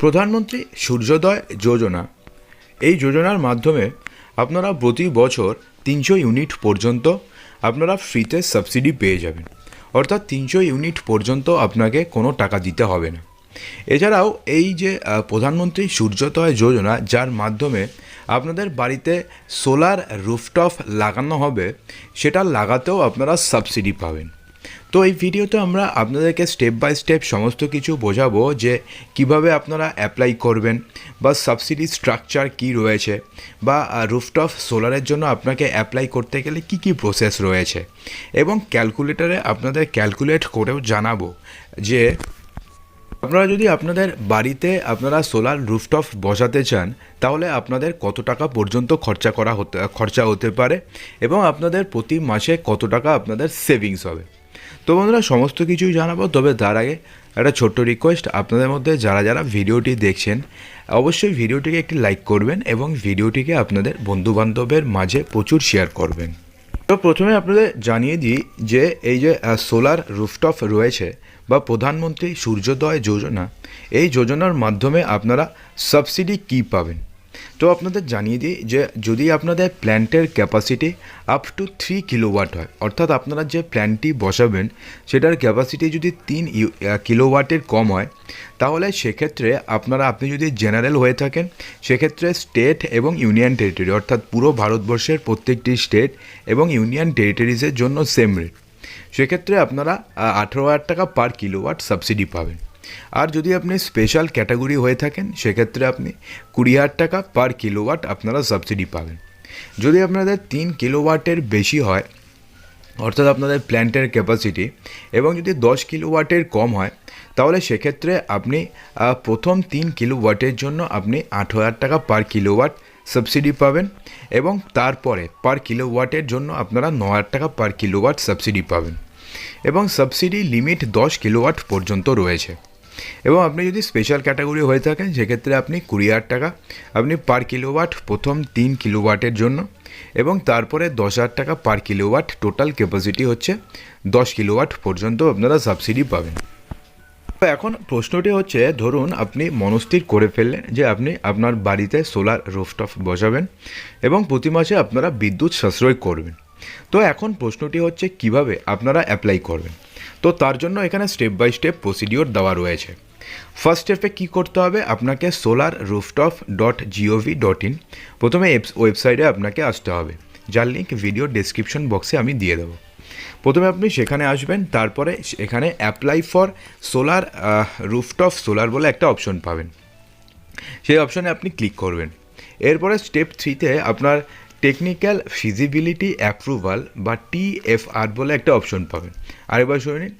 প্রধানমন্ত্রী সূর্যোদয় যোজনা। এই যোজনার মাধ্যমে আপনারা প্রতি বছর তিনশো ইউনিট পর্যন্ত আপনারা ফ্রিতে সাবসিডি পেয়ে যাবেন। অর্থাৎ তিনশো ইউনিট পর্যন্ত আপনাকে কোনো টাকা দিতে হবে না। এছাড়াও এই যে প্রধানমন্ত্রী সূর্যোদয় যোজনা, যার মাধ্যমে আপনাদের বাড়িতে সোলার রুফটপ লাগানো হবে, সেটা লাগাতেও আপনারা সাবসিডি পাবেন। তো এই ভিডিওতে আমরা আপনাদেরকে স্টেপ বাই স্টেপ সমস্ত কিছু বোঝাবো যে কীভাবে আপনারা অ্যাপ্লাই করবেন বা সাবসিডি স্ট্রাকচার কি রয়েছে বা রুফটপ সোলারের জন্য আপনাকে অ্যাপ্লাই করতে গেলে কি কি প্রসেস রয়েছে এবং ক্যালকুলেটরে আপনাদের ক্যালকুলেট করেও জানাব যে আপনারা যদি আপনাদের বাড়িতে আপনারা সোলার রুফটপ বসাতে চান, তাহলে আপনাদের কত টাকা পর্যন্ত খরচা করা হতে, খরচা হতে পারে এবং আপনাদের প্রতি মাসে কত টাকা আপনাদের সেভিংস হবে। তো বন্ধুরা, সমস্ত কিছুই জানাব, তবে তার আগে একটা ছোট্ট রিকোয়েস্ট আপনাদের মধ্যে যারা যারা ভিডিওটি দেখছেন, অবশ্যই ভিডিওটিকে একটি লাইক করবেন এবং ভিডিওটিকে আপনাদের বন্ধুবান্ধবের মাঝে প্রচুর শেয়ার করবেন। তো প্রথমে আপনাদের জানিয়ে দিই যে, এই যে সোলার রুফটপ রয়েছে বা প্রধানমন্ত্রী সূর্যোদয় যোজনা, এই যোজনার মাধ্যমে আপনারা সাবসিডি কী পাবেন? তো আপনাদের জানিয়ে দিই যে যদি আপনাদের প্ল্যান্টের capacity up to three kilowatt হয়, অর্থাৎ আপনারা যে প্ল্যান্টটি বসাবেন, সেটার ক্যাপাসিটি যদি তিন কিলোওয়াটের কম হয়, তাহলে সেক্ষেত্রে আপনারা, আপনি যদি জেনারেল হয়ে থাকেন, সেক্ষেত্রে স্টেট এবং ইউনিয়ন টেরিটরি, অর্থাৎ পুরো ভারতবর্ষের প্রত্যেকটি স্টেট এবং ইউনিয়ন টেরিটরিজের জন্য সেম রেট সেক্ষেত্রে আপনারা আঠেরো হাজার টাকা পার কিলোওয়াট সাবসিডি পাবেন। আর যদি আপনি স্পেশাল ক্যাটাগরি হয়ে থাকেন, সেক্ষেত্রে আপনি কুড়ি হাজার টাকা পার কিলোওয়াট আপনারা সাবসিডি পাবেন। যদি আপনাদের তিন কিলোওয়াটের বেশি হয়, অর্থাৎ আপনাদের প্ল্যান্টের ক্যাপাসিটি এবং যদি দশ কিলোওয়াটের কম হয়, তাহলে সেক্ষেত্রে আপনি প্রথম তিন কিলোওয়াটের জন্য আপনি আট হাজার টাকা পার কিলোওয়াট সাবসিডি পাবেন, এবং তারপরে পার কিলোওয়াটের জন্য আপনারা ন হাজার টাকা পার কিলোওয়াট সাবসিডি পাবেন। এবং সাবসিডি লিমিট দশ কিলোওয়াট পর্যন্ত রয়েছে। এবং আপনি যদি স্পেশাল ক্যাটাগরি হয়ে থাকেন, সেক্ষেত্রে আপনি কুড়ি হাজার টাকা, আপনি পার কিলোওয়াট প্রথম তিন কিলোওয়াটের জন্য এবং তারপরে দশ হাজার টাকা পার কিলোওয়াট টোটাল ক্যাপাসিটি হচ্ছে দশ কিলোওয়াট পর্যন্ত আপনারা সাবসিডি পাবেন। তো এখন প্রশ্নটি হচ্ছে, ধরুন আপনি মনস্থির করে ফেললেন যে আপনি আপনার বাড়িতে সোলার রুফটপ বসাবেন এবং প্রতি মাসে আপনারা বিদ্যুৎ সাশ্রয় করবেন। তো এখন প্রশ্নটি হচ্ছে, কীভাবে আপনারা অ্যাপ্লাই করবেন? তো তার জন্য এখানে স্টেপ বাই স্টেপ প্রসিডিওর দেওয়া রয়েছে। ফার্স্ট স্টেপে কী করতে হবে? আপনাকে solar rooftop dot gov dot in প্রথমে ওয়েবসাইটে আপনাকে আসতে হবে। যার লিঙ্ক ভিডিও ডেসক্রিপশন বক্সে আমি দিয়ে দেবো। প্রথমে আপনি সেখানে আসবেন, তারপরে এখানে apply for solar rooftop solar বলে একটা অপশন পাবেন। সেই অপশনে আপনি ক্লিক করবেন। এরপরে স্টেপ থ্রিতে আপনার টেকনিক্যাল ফিজিবিলিটি অ্যাপ্রুভাল বা টিএফআর বলে একটা অপশন পাবেন আরেকবার শুনে নিন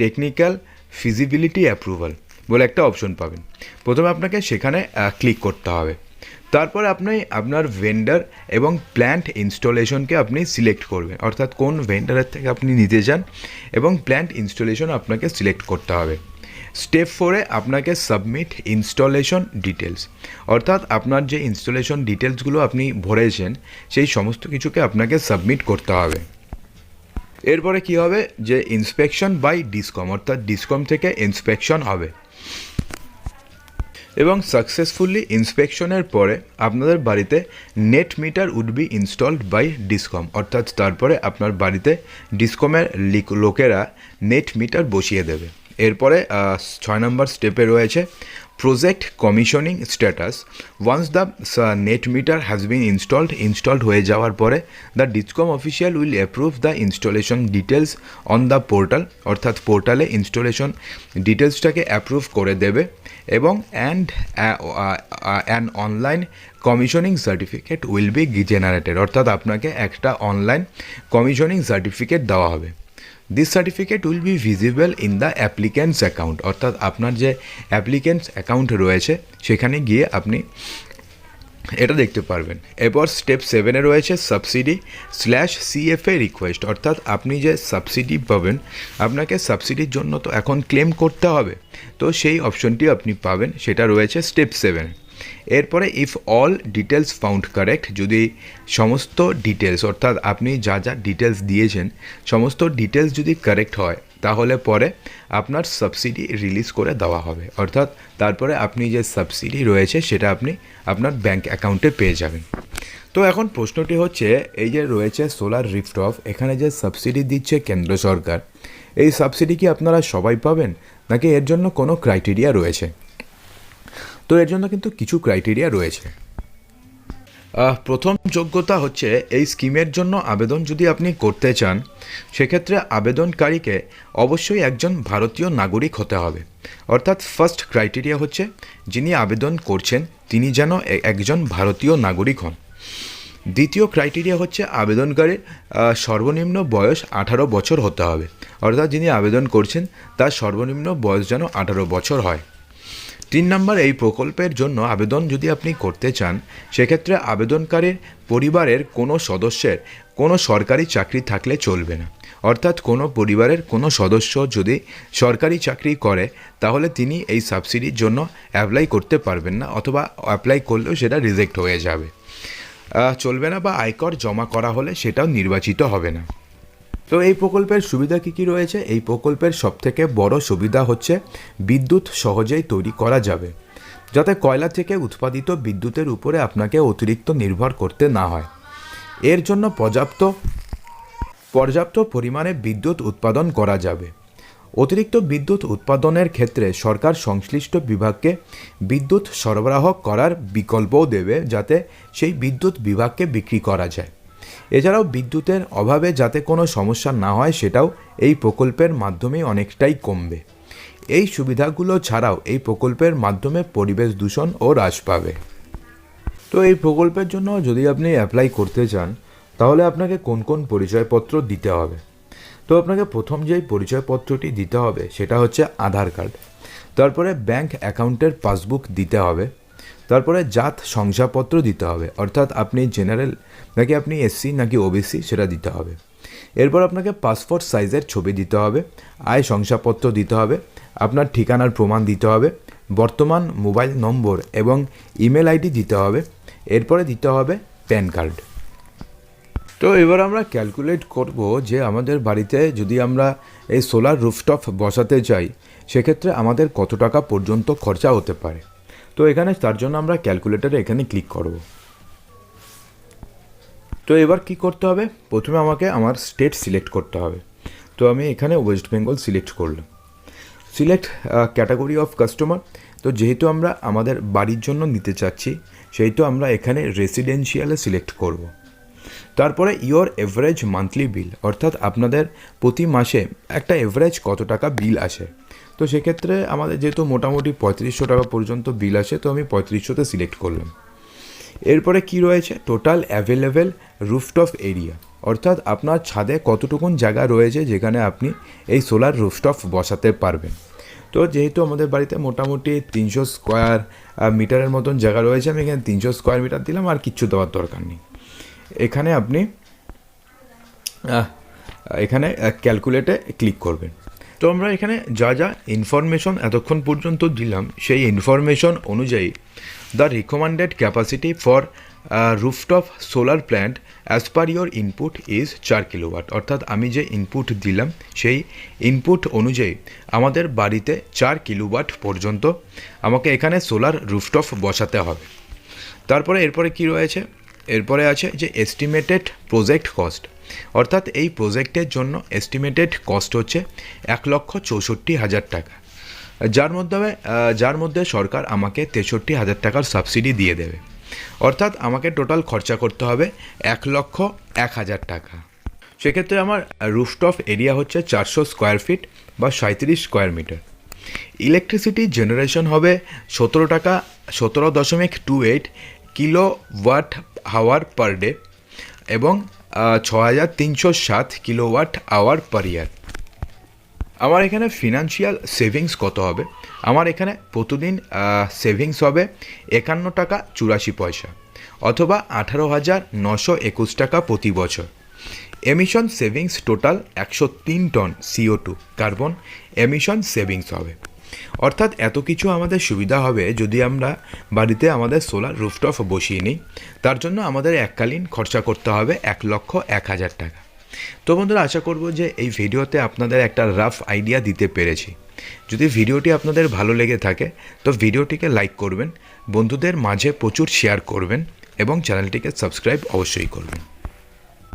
টেকনিক্যাল ফিজিবিলিটি অ্যাপ্রুভাল বলে একটা অপশন পাবেন। প্রথমে আপনাকে সেখানে ক্লিক করতে হবে। তারপর আপনি আপনার ভেন্ডার এবং প্ল্যান্ট ইনস্টলেশনকে আপনি সিলেক্ট করবেন। অর্থাৎ কোন ভেন্ডারের থেকে আপনি নিতে চান এবং প্ল্যান্ট ইনস্টলেশন আপনাকে সিলেক্ট করতে হবে। স্টেপ ফোরে আপনাকে সাবমিট ইনস্টলেশন ডিটেলস অর্থাৎ আপনার যে ইনস্টলেশন ডিটেলসগুলো আপনি ভরেছেন, সেই সমস্ত কিছুকে আপনাকে সাবমিট করতে হবে। এরপরে কি হবে? যে ইন্সপেকশন বাই ডিসকম অর্থাৎ ডিসকম থেকে ইন্সপেকশন হবে। এবং সাকসেসফুলি ইন্সপেকশনের পরে আপনাদের বাড়িতে net meter would be installed by discom অর্থাৎ তারপরে আপনার বাড়িতে ডিসকমের লোকেরা নেট মিটার বসিয়ে দেবে। এরপরে ছয় নম্বর স্টেপে রয়েছে project commissioning status once the net meter has been installed installed হয়ে যাওয়ার পরে the discom official will approve the installation details on the portal অর্থাৎ পোর্টালে ইনস্টলেশন ডিটেলসটাকে অ্যাপ্রুভ করে দেবে এবং and an online commissioning certificate will be generated অর্থাৎ আপনাকে একটা অনলাইন কমিশনিং সার্টিফিকেট দেওয়া হবে। This certificate will be visible in the applicant's account অর্থাৎ আপনার যে অ্যাপ্লিক্যান্টস অ্যাকাউন্ট রয়েছে, সেখানে গিয়ে আপনি এটা দেখতে পারবেন। এরপর স্টেপ সেভেনে রয়েছে সাবসিডি স্ল্যাশ সিএফএ রিকোয়েস্ট অর্থাৎ আপনি যে সাবসিডি পাবেন, আপনাকে সাবসিডির জন্য তো এখন ক্লেম করতে হবে। তো সেই অপশনটি আপনি পাবেন, সেটা রয়েছে স্টেপ সেভেন এরপরে if all details found correct যদি সমস্ত ডিটেলস অর্থাৎ আপনি যা যা ডিটেলস দিয়েছেন, সমস্ত ডিটেলস যদি কারেক্ট হয়, তাহলে পরে আপনার সাবসিডি রিলিজ করে দেওয়া হবে। অর্থাৎ তারপরে আপনি যে সাবসিডি রয়েছে, সেটা আপনি আপনার ব্যাংক অ্যাকাউন্টে পেয়ে যাবেন। তো এখন প্রশ্নটি হচ্ছে, এই যে রয়েছে সোলার রিফটফ এখানে যে সাবসিডি দিচ্ছে কেন্দ্র সরকার, এই সাবসিডি কি আপনারা সবাই পাবেন? নাকি এর জন্য কোনো ক্রাইটেরিয়া রয়েছে? তো এর জন্য কিন্তু কিছু ক্রাইটেরিয়া রয়েছে। প্রথম যোগ্যতা হচ্ছে এই স্কিমের জন্য আবেদন যদি আপনি করতে চান, সেক্ষেত্রে আবেদনকারীকে অবশ্যই একজন ভারতীয় নাগরিক হতে হবে। অর্থাৎ ফার্স্ট ক্রাইটেরিয়া হচ্ছে, যিনি আবেদন করছেন, তিনি যেন একজন ভারতীয় নাগরিক হন। দ্বিতীয় ক্রাইটেরিয়া হচ্ছে আবেদনকারীর সর্বনিম্ন বয়স আঠারো বছর হতে হবে। অর্থাৎ যিনি আবেদন করছেন, তার সর্বনিম্ন বয়স যেন আঠারো বছর হয়। তিন নম্বর, এই প্রকল্পের জন্য আবেদন যদি আপনি করতে চান, সেক্ষেত্রে আবেদনকারীর পরিবারের কোনো সদস্যের কোনো সরকারি চাকরি থাকলে চলবে না। অর্থাৎ কোনো পরিবারের কোনো সদস্য যদি সরকারি চাকরি করে, তাহলে তিনি এই সাবসিডির জন্য অ্যাপ্লাই করতে পারবেন না অথবা অ্যাপ্লাই করলেও সেটা রিজেক্ট হয়ে যাবে। চলবে না বা আয়কর জমা করা হলে সেটাও নির্বাচিত হবে না। তো এই প্রকল্পের সুবিধা কী কী রয়েছে? এই প্রকল্পের সবথেকে বড় সুবিধা হচ্ছে বিদ্যুৎ সহজেই তৈরি করা যাবে, যাতে কয়লা থেকে উৎপাদিত বিদ্যুতের উপরে আপনাকে অতিরিক্ত নির্ভর করতে না হয়। এর জন্য পর্যাপ্ত পর্যাপ্ত পরিমাণে বিদ্যুৎ উৎপাদন করা যাবে। অতিরিক্ত বিদ্যুৎ উৎপাদনের ক্ষেত্রে সরকার সংশ্লিষ্ট বিভাগকে বিদ্যুৎ সরবরাহ করার বিকল্পও দেবে, যাতে সেই বিদ্যুৎ বিভাগকে বিক্রি করা যায়। এছাড়াও বিদ্যুতের অভাবে যাতে কোনো সমস্যা না হয়, সেটাও এই প্রকল্পের মাধ্যমে অনেকটাই কমবে। এই সুবিধাগুলো ছাড়াও এই প্রকল্পের মাধ্যমে পরিবেশ দূষণ ও হ্রাস পাবে। তো এই প্রকল্পের জন্য যদি আপনি অ্যাপ্লাই করতে চান, তাহলে আপনাকে কোন কোন পরিচয়পত্র দিতে হবে? তো আপনাকে প্রথম যেই পরিচয়পত্রটি দিতে হবে, সেটা হচ্ছে আধার কার্ড। তারপরে ব্যাংক অ্যাকাউন্টের পাসবুক দিতে হবে। তারপরে জাত শংসাপত্র দিতে হবে। অর্থাৎ আপনি জেনারেল নাকি আপনি এসসি নাকি ওবিসি সেটা দিতে হবে। এরপর আপনাকে পাসপোর্ট সাইজের ছবি দিতে হবে, আয় শংসাপত্র দিতে হবে, আপনার ঠিকানার প্রমাণ দিতে হবে, বর্তমান মোবাইল নম্বর এবং ইমেল আইডি দিতে হবে, এরপরে দিতে হবে প্যান কার্ড তো এবার আমরা ক্যালকুলেট করব যে আমাদের বাড়িতে যদি আমরা এই সোলার রুফটপ বসাতে চাই, সেক্ষেত্রে আমাদের কত টাকা পর্যন্ত খরচা হতে পারে? তো এখানে তার জন্য আমরা ক্যালকুলেটারে এখানে ক্লিক করব। তো এবার কি করতে হবে? প্রথমে আমাকে আমার স্টেট সিলেক্ট করতে হবে। তো আমি এখানে ওয়েস্ট বেঙ্গল সিলেক্ট করলাম। সিলেক্ট ক্যাটাগরি অফ কাস্টমার তো যেহেতু আমরা আমাদের বাড়ির জন্য নিতে চাচ্ছি, সেহেতু আমরা এখানে রেসিডেন্সিয়ালে সিলেক্ট করব। তারপরে ইওর এভারেজ মান্থলি বিল অর্থাৎ আপনাদের প্রতি মাসে একটা এভারেজ কত টাকা বিল আসে? তো সেক্ষেত্রে আমাদের যেহেতু মোটামুটি পঁয়ত্রিশশো টাকা পর্যন্ত বিল আসে, তো আমি পঁয়ত্রিশশোতে সিলেক্ট করলাম। এরপরে কি রয়েছে? টোটাল অ্যাভেলেবেল রুফটপ এরিয়া অর্থাৎ আপনার ছাদে কতটুকুন জায়গা রয়েছে যেখানে আপনি এই সোলার রুফটপ বসাতে পারবেন। তো যেহেতু আমাদের বাড়িতে মোটামুটি তিনশো স্কোয়ার মিটারের মতন জায়গা রয়েছে, আমি এখানে তিনশো স্কোয়ার মিটার দিলাম, আর কিচ্ছু দেওয়ার দরকার নেই। এখানে আপনি এখানে ক্যালকুলেটে ক্লিক করবেন। তো আমরা এখানে যা যা ইনফরমেশন এতক্ষণ পর্যন্ত দিলাম, সেই ইনফরমেশন অনুযায়ী the recommended capacity for rooftop solar plant as per your input is চার কিলোওয়াট অর্থাৎ আমি যে ইনপুট দিলাম, সেই ইনপুট অনুযায়ী আমাদের বাড়িতে চার কিলোওয়াট পর্যন্ত আমাকে এখানে সোলার রুফটপ বসাতে হবে। তারপরে এরপরে কি রয়েছে? এরপরে আছে যে এস্টিমেটেড প্রজেক্ট কস্ট অর্থাৎ এই প্রজেক্টের জন্য এস্টিমেটেড কস্ট হচ্ছে এক লক্ষ চৌষট্টি হাজার টাকা। যার মধ্যে যার মধ্যে সরকার আমাকে তেষট্টি হাজার টাকার সাবসিডি দিয়ে দেবে। অর্থাৎ আমাকে টোটাল খরচা করতে হবে এক লক্ষ এক হাজার টাকা। সেক্ষেত্রে আমার রুফটপ এরিয়া হচ্ছে চারশো স্কোয়ার ফিট বা সাঁত্রিশ স্কোয়ার মিটার ইলেকট্রিসিটি জেনারেশন হবে সতেরো টাকা, সতেরো দশমিক টু এইট কিলো ওয়াট হাওয়ার পার ডে এবং ছ হাজার তিনশো সাত kilowatt hour per year আমার এখানে ফিনান্সিয়াল সেভিংস কত হবে? আমার এখানে প্রতিদিন সেভিংস হবে একান্ন টাকা চুরাশি পয়সা অথবা আঠারো হাজার নশো একুশ টাকা প্রতি বছর। এমিশন সেভিংস টোটাল একশো তিন ton CO two carbon emission savings হবে। অর্থাৎ এত কিছু আমাদের সুবিধা হবে যদি আমরা বাড়িতে আমাদের সোলার রুফটপ বসিয়ে নিই। তার জন্য আমাদের এককালীন খরচা করতে হবে এক লক্ষ এক হাজার টাকা। তো বন্ধুরা, আশা করব যে এই ভিডিওতে আপনাদের একটা রাফ আইডিয়া দিতে পেরেছি। যদি ভিডিওটি আপনাদের ভালো লেগে থাকে, তো ভিডিওটিকে লাইক করবেন, বন্ধুদের মাঝে প্রচুর শেয়ার করবেন এবং চ্যানেলটিকে সাবস্ক্রাইব অবশ্যই করবেন।